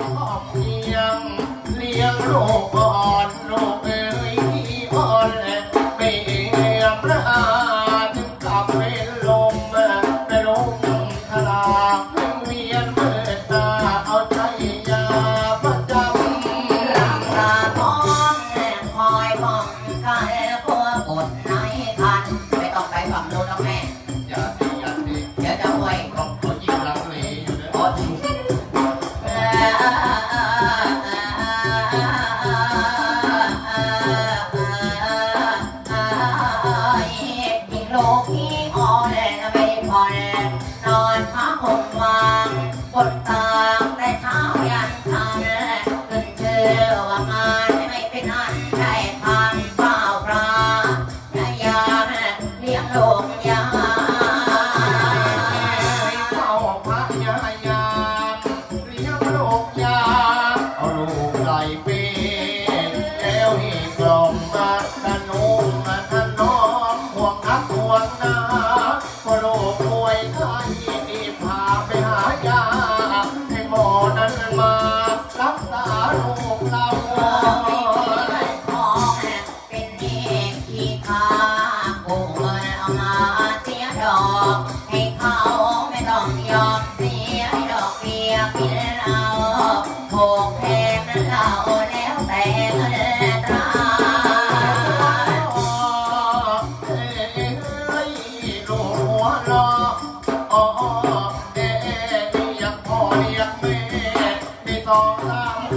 ก็เพียงเลี้ยงลูกก่อนลูกเอ้ยอ่อนไม่เอียมละอาถึงกับเป็นลมไปลงทลาเวียนเมื่ตาเอาใจยาประจำหลังตาท้องคอยป้งกันพวกอด 还好花 เสียดอก ให้เขาไม่ต้องยอมเสียดอกเบี้ยกินเราโขกแพงนั้นเราแล้วแต่เงินตราต้องทำ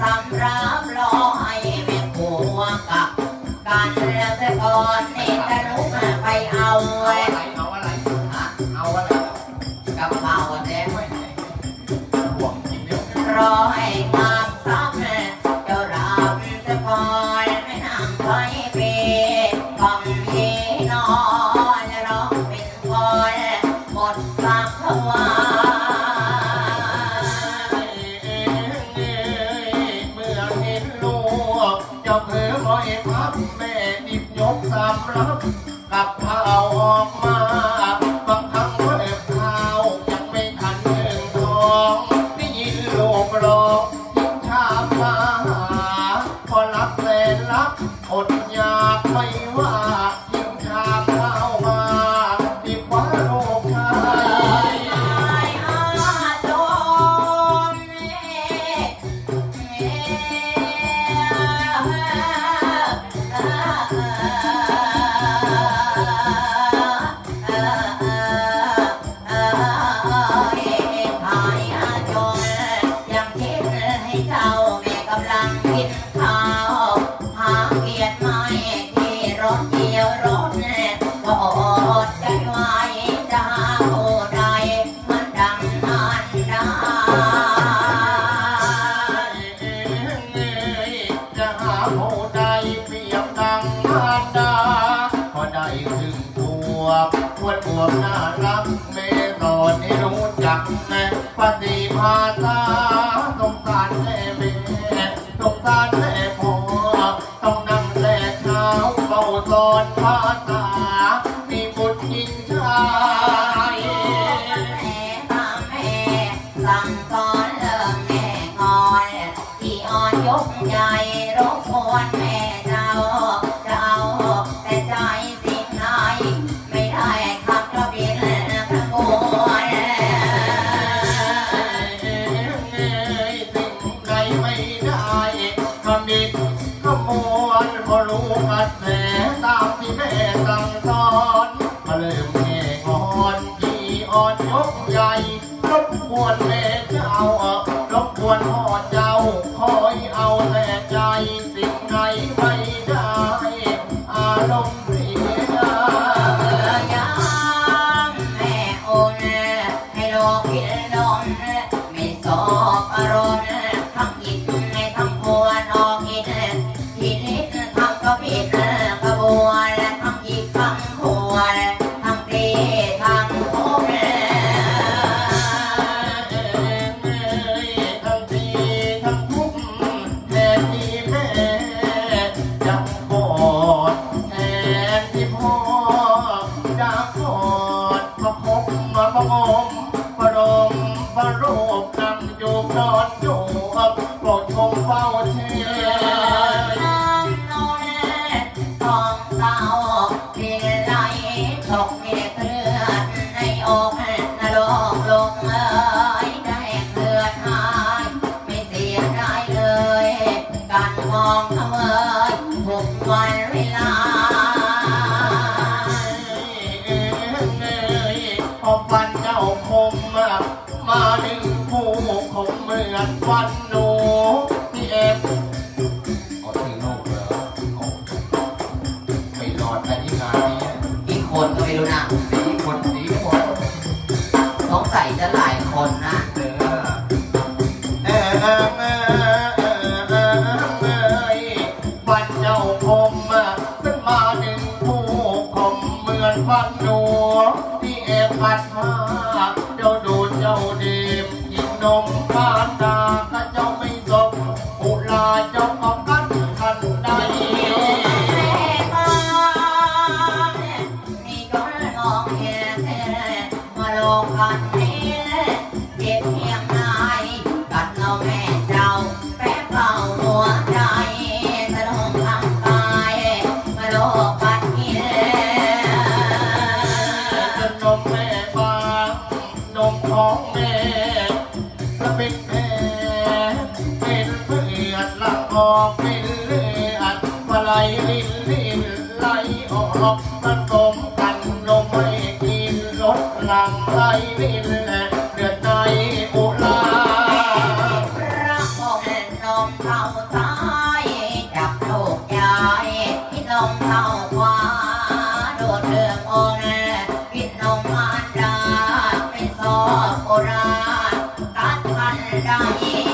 ทำรับรอให้แม่ผัวกับกันแล้วจะก่อนเนตนุไปเอาเว้ยเอาอะไรอะเอาอะไรกับเป๋าแดงรอให้ 然后た อ่อนยกใหญ่รบกวนแม่เจ้าลบกวนพ่อ ไม่รู้นะสีคนสีคนน้องสัยจะหลายคนนะเออเออเออเออเออเออวันเจ้าคมขึ้นมาหนึ่งผู้คมเหมือนวันนูที่แอบพัดมาเจ้าดูเจ้าดี ไหลออกมันกลมกันลมไม่กินรถหลังไม่เลวินเดือดในอุราพระองค์ลมเข้าซ้ายจับโูกยายที่นมเข้าขวาโดดเรือมองวินลมมารดาไม่สอบโบราณตัดพันได้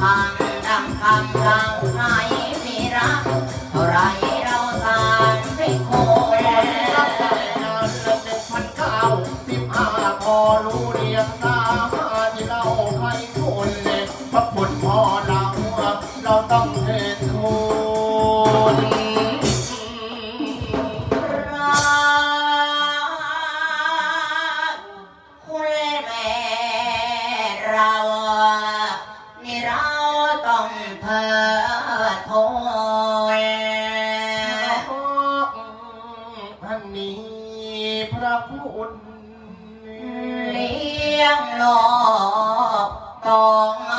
พังดังพัดังไห้มีรักไรเราตางไม่โคแลพอรู้เรียงตาที่เราใครคนเล็พระคุณพ่อเราเราต้องเทานมีพระคุณเลี้ยงหลอกตอง